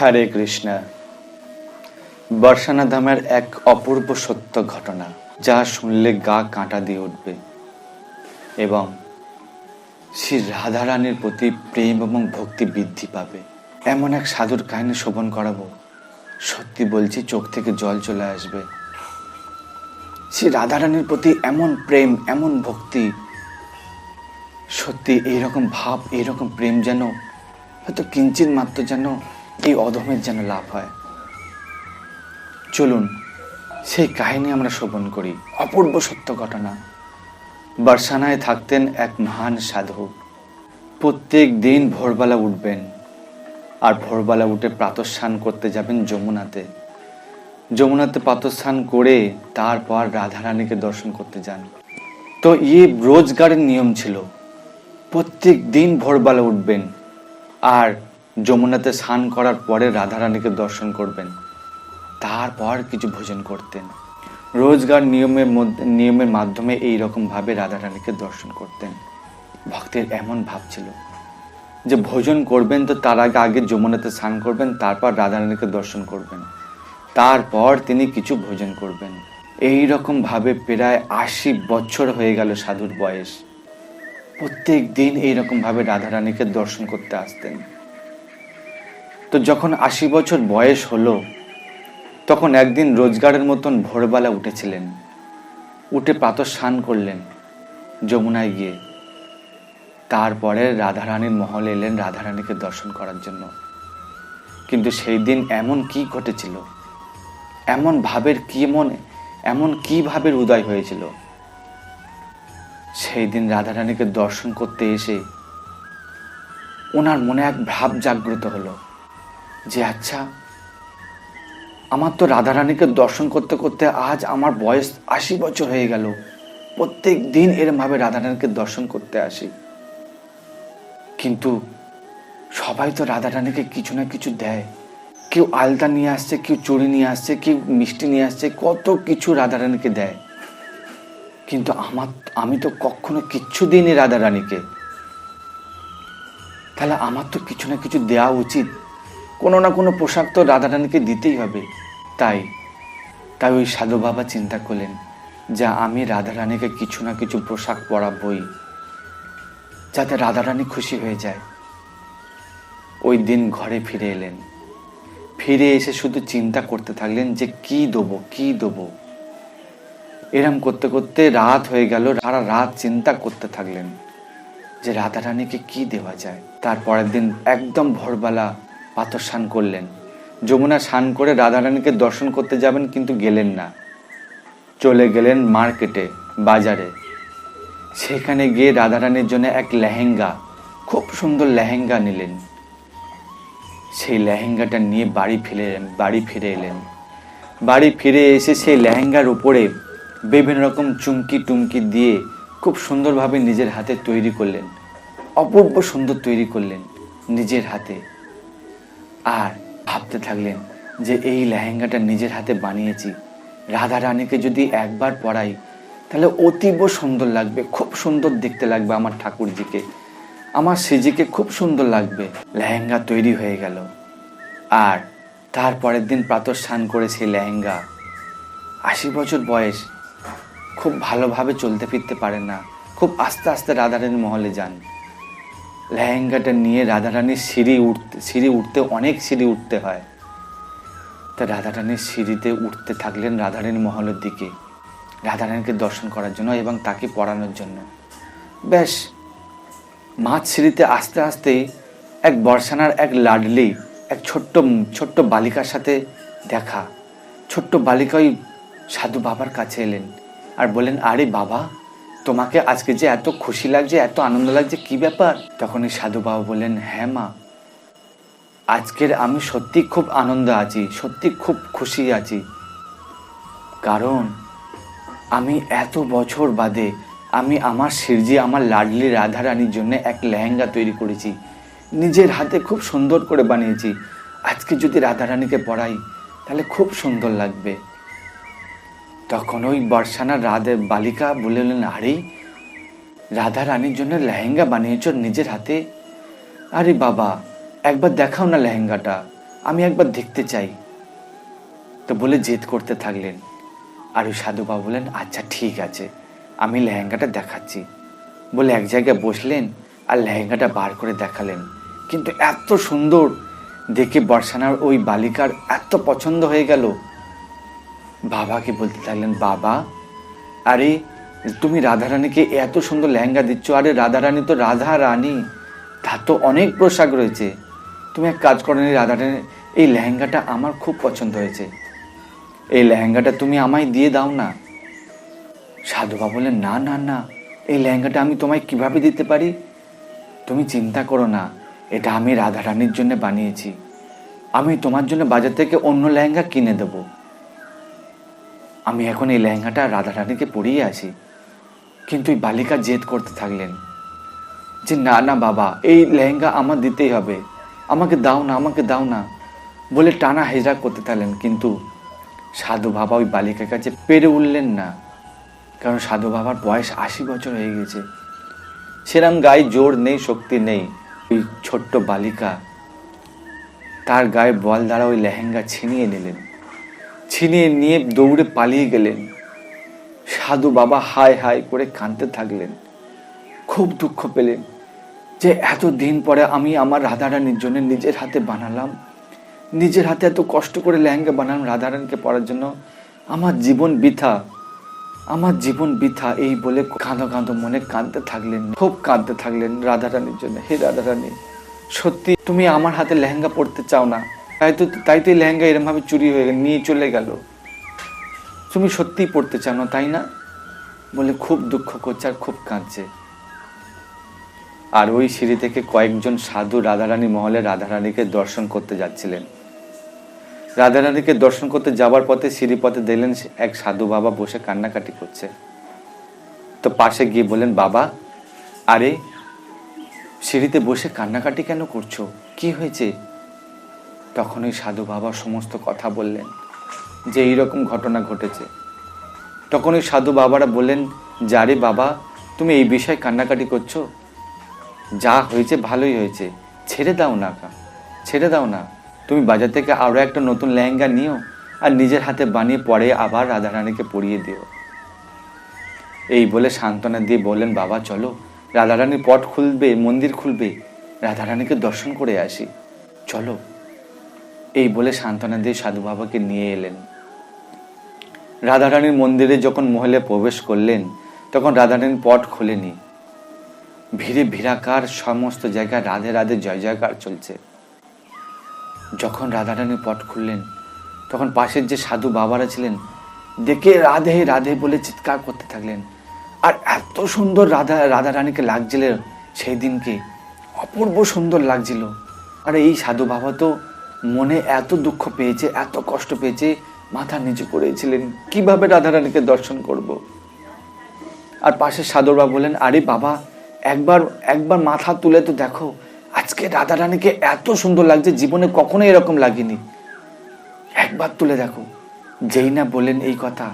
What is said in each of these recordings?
হরে কৃষ্ণ। বর্ষানা ধামের এক অপূর্ব সত্য ঘটনা, যা শুনলে গা কাঁটা দিয়ে উঠবে। এবং শ্রী রাধারানীর প্রতি প্রেম এবং ভক্তি বৃদ্ধি পাবে। এমন এক সাধুর কাহিনী শোভন করাবো। সত্যি বলছি, চোখ থেকে জল চলে আসবে। শ্রী রাধারানীর প্রতি এমন প্রেম, এমন ভক্তি, সত্যি এইরকম ভাব, এইরকম প্রেম যেন, হয়তো কিঞ্চিত মাত্র যেন এই অধমের যেন লাভ হয়। চলুন, সেই কাহিনী আমরা শোভন করি। অপূর্ব সত্য ঘটনা। বার্সানায় থাকতেন এক মহান সাধু। প্রত্যেক দিন ভোরবেলা উঠবেন আর ভোরবেলা উঠে প্রাতঃস্নান করতে যাবেন যমুনাতে। যমুনাতে প্রাতঃস্নান করে তারপর রাধারানীকে দর্শন করতে যান। তো ইয়ে রোজগারের নিয়ম ছিল, প্রত্যেক দিন ভোরবেলা উঠবেন আর যমুনাতে স্নান করার পরে রাধারানীকে দর্শন করবেন। তারপর কিছু ভোজন করতেন। রোজগার নিয়মের মধ্যে, নিয়মের মাধ্যমে এই ভাবে রাধারানীকে দর্শন করতেন। ভক্তের এমন ভাব ছিল যে ভোজন করবেন তো তার আগে আগে যমুনাতে স্নান করবেন, তারপর রাধারানীকে দর্শন করবেন। তারপর তিনি কিছু ভোজন করবেন। এই রকম ভাবে প্রায় আশি বছর হয়ে গেল সাধুর বয়স। প্রত্যেক দিন এইরকম ভাবে রাধারানীকে দর্শন করতে আসতেন। তো যখন আশি বছর বয়স হলো, তখন একদিন রোজগারের মতন ভোরবেলা উঠেছিলেন। উঠে প্রাতঃ স্নান করলেন যমুনায় গিয়ে। তারপরে রাধারানীর মহলে এলেন রাধারানীকে দর্শন করার জন্য। কিন্তু সেই দিন এমন কি ঘটেছিল? এমন ভাবের কি মনে, এমন কি ভাবের উদয় হয়েছিল? সেই দিন রাধারানীকে দর্শন করতে এসে ওনার মনে এক ভাব জাগ্রত হলো। যে আচ্ছা আমার তো রাধারানীকে দর্শন করতে করতে আজ আমার বয়স আশি বছর হয়ে গেল। প্রত্যেক দিন এরমভাবে রাধারানীকে দর্শন করতে আসি। কিন্তু সবাই তো রাধারানীকে কিছু না কিছু দেয়। কেউ আলতা নিয়ে আসছে, কেউ চড়ি নিয়ে আসছে, কেউ মিষ্টি নিয়ে আসছে, কত কিছু রাধারানীকে দেয়। কিন্তু আমার, আমি তো কখনো কিচ্ছু দিইনি রাধারানীকে। তাহলে আমার তো কিছু না কিছু দেওয়া উচিত। কোনো না কোনো পোশাক তো রাধারানীকে দিতেই হবে। তাই তাই ওই সাধু বাবা চিন্তা করলেন যা আমি রাধারানীকে কিছু না কিছু পোশাক পরাবই, যাতে রাধারানী খুশি হয়ে যায়। ওই দিন ঘরে ফিরে এলেন। ফিরে এসে শুধু চিন্তা করতে থাকলেন যে কি দেবো কি দেবো। এরম করতে করতে রাত হয়ে গেল, সারা রাত চিন্তা করতে থাকলেন যে রাধারানীকে কি দেওয়া যায়। তারপরের দিন একদম ভোরবেলা পাথর স্নান করলেন। যমুনা স্নান করে রাধারানীকে দর্শন করতে যাবেন কিন্তু গেলেন না। চলে গেলেন মার্কেটে, বাজারে। সেখানে গিয়ে রাধারানীর জন্য এক লেহেঙ্গা, খুব সুন্দর লেহেঙ্গা নিলেন। সেই লেহেঙ্গাটা নিয়ে বাড়ি ফিরে বাড়ি ফিরে এলেন। বাড়ি ফিরে এসে সেই লেহেঙ্গার উপরে বিভিন্ন রকম চুমকি টুমকি দিয়ে খুব সুন্দরভাবে নিজের হাতে তৈরি করলেন। অপূর্ব সুন্দর তৈরি করলেন নিজের হাতে। আর ভাবতে থাকলেন যে এই লেহেঙ্গাটা নিজের হাতে বানিয়েছি। রাধা রানীকে যদি একবার পরাই, তাহলে অতীব সুন্দর লাগবে, খুব সুন্দর দেখতে লাগবে আমার ঠাকুরজিকে। আমার শ্রীজিকে খুব সুন্দর লাগবে। লেহেঙ্গা তৈরি হয়ে গেল। আর তার পরের দিন প্রাতঃ স্নান করে সেই লেহেঙ্গা। আশি বছর বয়স। খুব ভালোভাবে চলতে ফিরতে পারেন না। খুব আস্তে আস্তে রাধারানীর মহলে যান। লেহেঙ্গাটা নিয়ে রাধারানীর সিঁড়ি উঠতে সিঁড়ি উঠতে অনেক সিঁড়ি উঠতে হয়। তা রাধারানীর সিঁড়িতে উঠতে থাকলেন রাধারানীর মহলের দিকে। রাধারানীকে দর্শন করার জন্য এবং তাকে পড়ানোর জন্য। ব্যাস মাছ সিঁড়িতে আস্তে আস্তে এক বর্ষানার এক লাডলি, এক ছোট্ট ছোট্ট বালিকার সাথে দেখা। ছোট্ট বালিকা ওই সাধু বাবার কাছে এলেন আর বললেন, আরে বাবা তোমাকে আজকে যে এত খুশি লাগছে, এত আনন্দ লাগছে, কি ব্যাপার? তখন এই সাধু বাবা বললেন হ্যাঁ মা, আজকের আমি সত্যি খুব আনন্দ আছি, সত্যি খুব খুশি আছি। কারণ আমি এত বছর বাদে আমি আমার শিরজি, আমার লাডলি রাধা রানীর জন্য এক লেহেঙ্গা তৈরি করেছি। নিজের হাতে খুব সুন্দর করে বানিয়েছি। আজকে যদি রাধা রানীকে পড়াই, তাহলে খুব সুন্দর লাগবে। তখন ওই বর্ষানা রাধে বালিকা বললেন, আরে রাধা রানীর জন্য লেহেঙ্গা বানিয়েছ নিজের হাতে? আরে বাবা, একবার দেখাও না লেহেঙ্গাটা, আমি একবার দেখতে চাই। তো বলে জেদ করতে থাকলেন। আর ওই সাধু বাবা বললেন আচ্ছা ঠিক আছে, আমি লেহেঙ্গাটা দেখাচ্ছি। বলে এক জায়গায় বসলেন আর লেহেঙ্গাটা বার করে দেখালেন। কিন্তু এত সুন্দর, দেখে বর্ষানার ওই বালিকার এত পছন্দ হয়ে গেল। বাবাকে বলতে থাকলেন, বাবা, আরে, তুমি রাধারানীকে এত সুন্দর লেহেঙ্গা দিচ্ছ। আরে, রাধারানী তো রাধা রানী তার তো অনেক পোশাক রয়েছে। তুমি এক কাজ করো রাধারানী, এই লেহেঙ্গাটা আমার খুব পছন্দ হয়েছে। এই লেহেঙ্গাটা তুমি আমায় দিয়ে দাও না। সাধুবা বললেন, না না না, এই লেহেঙ্গাটা আমি তোমায় কীভাবে দিতে পারি? তুমি চিন্তা করো না, এটা আমি রাধারানীর জন্য বানিয়েছি। আমি তোমার জন্য বাজার থেকে অন্য লেহেঙ্গা কিনে দেব। আমি এখন এই লেহেঙ্গাটা রাধারানীকে পরিয়ে আসি কিন্তু এই বালিকা জেদ করতে থাকলেন যে, না না, বাবা, এই লেহেঙ্গা আমার দিতেই হবে। আমাকে দাও না, আমাকে দাও না। বলে টানা হেজরা করতে থাকলেন। কিন্তু সাধু বাবা ওই বালিকার কাছে পেরে উঠলেন না। কারণ সাধু বাবার বয়স আশি বছর হয়ে গেছে সেরম গায়ে জোর নেই, শক্তি নেই। ওই ছোট্ট বালিকা তার গায়ে বল দ্বারা ওই লেহেঙ্গা ছিনিয়ে নিলেন। ছিনিয়ে নিয়ে দৌড়ে পালিয়ে গেলেন। সাধু বাবা হায় হায় করে কাঁদতে থাকলেন। খুব দুঃখ পেলেন যে এত দিন পরে আমি আমার রাধারানীর জন্য নিজের হাতে বানালাম। নিজের হাতে এত কষ্ট করে লেহেঙ্গা বানালাম রাধারানীকে পরার জন্য। আমার জীবন বৃথা, আমার জীবন বৃথা এই বলে কাঁদো কাঁদো মনে কাঁদতে থাকলেন, খুব কাঁদতে থাকলেন রাধারানীর জন্য। হে রাধারানী, সত্যি তুমি আমার হাতে লেহেঙ্গা পরতে চাও না? তাই তো তাই তো এই লেহেঙ্গা এরমভাবে চুরি হয়ে গেল, নিয়ে চলে গেল। তুমি সত্যিই পড়তে চাও না, তাই না? বলে খুব দুঃখ করছে আর খুব কাঁদছে। আর ওই সিঁড়ি থেকে কয়েকজন সাধু রাধারানী মহলে রাধারানীকে দর্শন করতে যাচ্ছিলেন। রাধারানীকে দর্শন করতে যাবার পথে সিঁড়ি পথে দেখলেন এক সাধু বাবা বসে কান্নাকাটি করছে। তো পাশে গিয়ে বললেন, বাবা, আরে, সিঁড়িতে বসে কান্নাকাটি কেন করছ? কি হয়েছে? তখন ওই সাধু বাবা সমস্ত কথা বললেন, যে এইরকম ঘটনা ঘটেছে। তখন ওই সাধু বাবারা বললেন যারে বাবা, তুমি এই বিষয়ে কান্নাকাটি করছ? যা হয়েছে ভালোই হয়েছে, ছেড়ে দাও না কা, ছেড়ে দাও না। তুমি বাজার থেকে আরও একটা নতুন লেহেঙ্গা নিও আর নিজের হাতে বানিয়ে পরে আবার রাধারানীকে পরিয়ে দিও। এই বলে সান্ত্বনা দিয়ে বললেন, বাবা, চলো রাধারানীর পট খুলবে, মন্দির খুলবে। রাধারানীকে দর্শন করে আসি। চলো এই বলে সান্ত্বনা দিয়ে সাধু বাবাকে নিয়ে এলেন। রাধারানীর মন্দিরে যখন মহলে প্রবেশ করলেন, তখন রাধারানীর পট খোলেনি। ভিড়ে ভিড়াকার সমস্ত জায়গায় রাধে রাধে জয় জয়কার চলছে। যখন রাধারানী পট খুললেন, তখন পাশের যে সাধু বাবারা ছিলেন, দেখে রাধে রাধে বলে চিৎকার করতে থাকলেন। আর এত সুন্দর রাধা রাধা রানীকে লাগছিল, সেই দিনকে অপূর্ব সুন্দর লাগছিল। আর এই সাধু বাবা তো মনে এত দুঃখ পেয়েছে, এত কষ্ট পেয়েছে, মাথা নিচু করেছিলেন। কীভাবে রাধা রানীকে দর্শন করব। আর পাশে সাধুর বাবা বলেন আরে বাবা, একবার একবার মাথা তুলে তো দেখো, আজকে রাধা রানীকে এত সুন্দর লাগছে, জীবনে কখনো এরকম লাগেনি। একবার তুলে দেখো। যেই না বললেন এই কথা,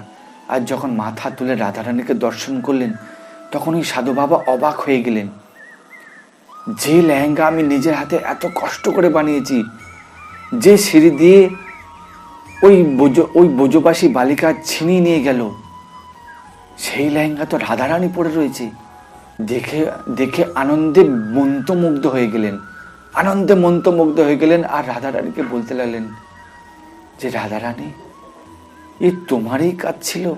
আর যখন মাথা তুলে রাধারানীকে দর্শন করলেন, তখন ওই সাধু বাবা অবাক হয়ে গেলেন। যে লেহেঙ্গা আমি নিজের হাতে এত কষ্ট করে বানিয়েছি যে সিঁড়ি দিয়ে ওই বোজ ওই বোজবাসী বালিকা ছিনিয়ে নিয়ে গেল। সেই লেহেঙ্গা তো রাধারানী পড়ে রয়েছে। দেখে দেখে আনন্দে মন্ত্রমুগ্ধ হয়ে গেলেন। আনন্দে মন্ত্রমুগ্ধ হয়ে গেলেন আর রাধারানীকে বলতে লাগলেন, যে রাধারানী, এ তোমারই কাজ ছিল?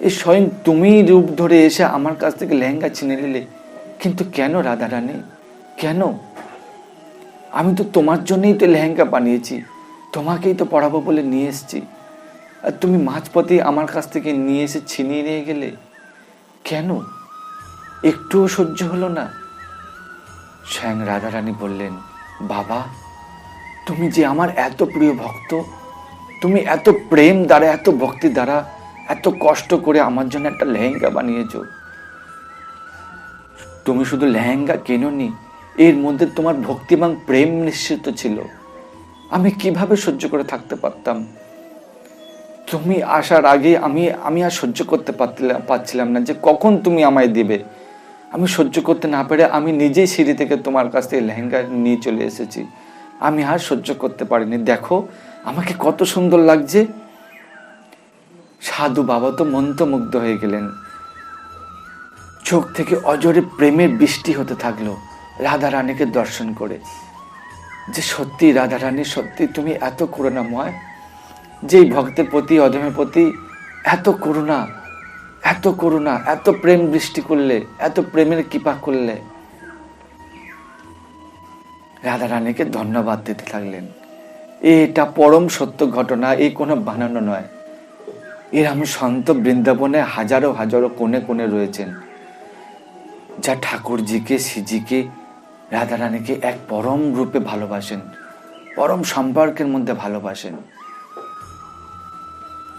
এ স্বয়ং তুমি রূপ ধরে এসে আমার কাছ থেকে লেহেঙ্গা ছিনে নিলে। কিন্তু কেন রাধারানী? কেন? আমি তো তোমার জন্যই তো লেহেঙ্গা বানিয়েছি। তোমাকেই তো পড়াবো বলে নিয়ে এসেছি। আর তুমি মাঝপথে আমার কাছ থেকে নিয়ে এসে ছিনিয়ে নিয়ে গেলে? কেন? একটুও সহ্য হলো না। স্বয়ং রাধারানী বললেন, বাবা, তুমি যে আমার এত প্রিয় ভক্ত, তুমি এত প্রেম দ্বারা, এত ভক্তি দ্বারা, এত কষ্ট করে আমার জন্য একটা লেহেঙ্গা বানিয়েছ। তুমি শুধু লেহেঙ্গা কেননি এর মধ্যে তোমার ভক্তি এবং প্রেম নিশ্চিত ছিল। আমি কীভাবে সহ্য করে থাকতে পারতাম? তুমি আসার আগে আমি আমি আর সহ্য করতে পারছিলাম না যে কখন তুমি আমায় দেবে। আমি সহ্য করতে না পেরে আমি নিজেই সিঁড়ি থেকে তোমার কাছ থেকে লেহেঙ্গা নিয়ে চলে এসেছি। আমি আর সহ্য করতে পারিনি। দেখো, আমাকে কত সুন্দর লাগছে। সাধু বাবা তো মন্ত্রমুগ্ধ হয়ে গেলেন। চোখ থেকে অজরে প্রেমের বৃষ্টি হতে থাকল। রাধা রানীকে দর্শন করে। যে সত্যি রাধা রানী সত্যি তুমি এত করুণাময়, যেই ভক্তের প্রতি, অধমের প্রতি এত করুণা এত করুণা, এত প্রেম বৃষ্টি করলে, এত প্রেমের কৃপা করলে রাধা রানীকে ধন্যবাদ দিতে থাকলেন। এটা পরম সত্য ঘটনা এই কোনো বানানো নয়। এরম সন্ত বৃন্দাবনে হাজারো হাজারো কোণে কোণে রয়েছেন। যা ঠাকুরজিকে শ্রীজিকে রাধা রানীকে এক পরম রূপে ভালোবাসেন, পরম সম্পর্কের মধ্যে ভালোবাসেন।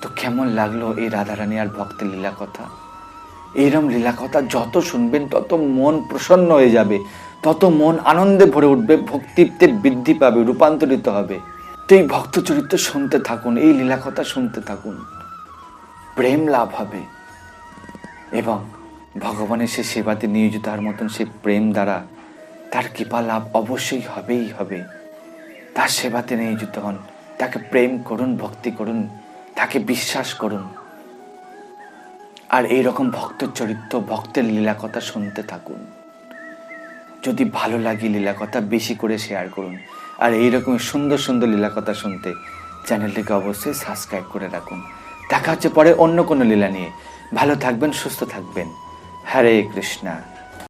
তো কেমন লাগল এই রাধারানী আর ভক্তের লীলা কথা এইরকম লীলা কথা যত শুনবেন, তত মন প্রসন্ন হয়ে যাবে, তত মন আনন্দে ভরে উঠবে ভক্তিতে বৃদ্ধি পাবে, রূপান্তরিত হবে। তো এই ভক্ত চরিত্র শুনতে থাকুন, এই লীলা কথা শুনতে থাকুন। প্রেম লাভ হবে এবং ভগবানের সে সেবাতে নিয়োজিত হওয়ার মতন সে প্রেম দ্বারা তার কৃপা লাভ অবশ্যই হবেই হবে। তার সেবাতে নিয়োজিত হন। তাকে প্রেম করুন, ভক্তি করুন, তাকে বিশ্বাস করুন। আর এই রকম ভক্ত চরিত্র, ভক্তের লীলা কথা শুনতে থাকুন। যদি ভালো লাগে লীলা কথা, বেশি করে শেয়ার করুন। আর এইরকম সুন্দর সুন্দর লীলা কথা শুনতে চ্যানেলটিকে অবশ্যই সাবস্ক্রাইব করে রাখুন। দেখা হচ্ছে পরে অন্য কোনো লীলা নিয়ে। ভালো থাকবেন, সুস্থ থাকবেন। হরে কৃষ্ণা।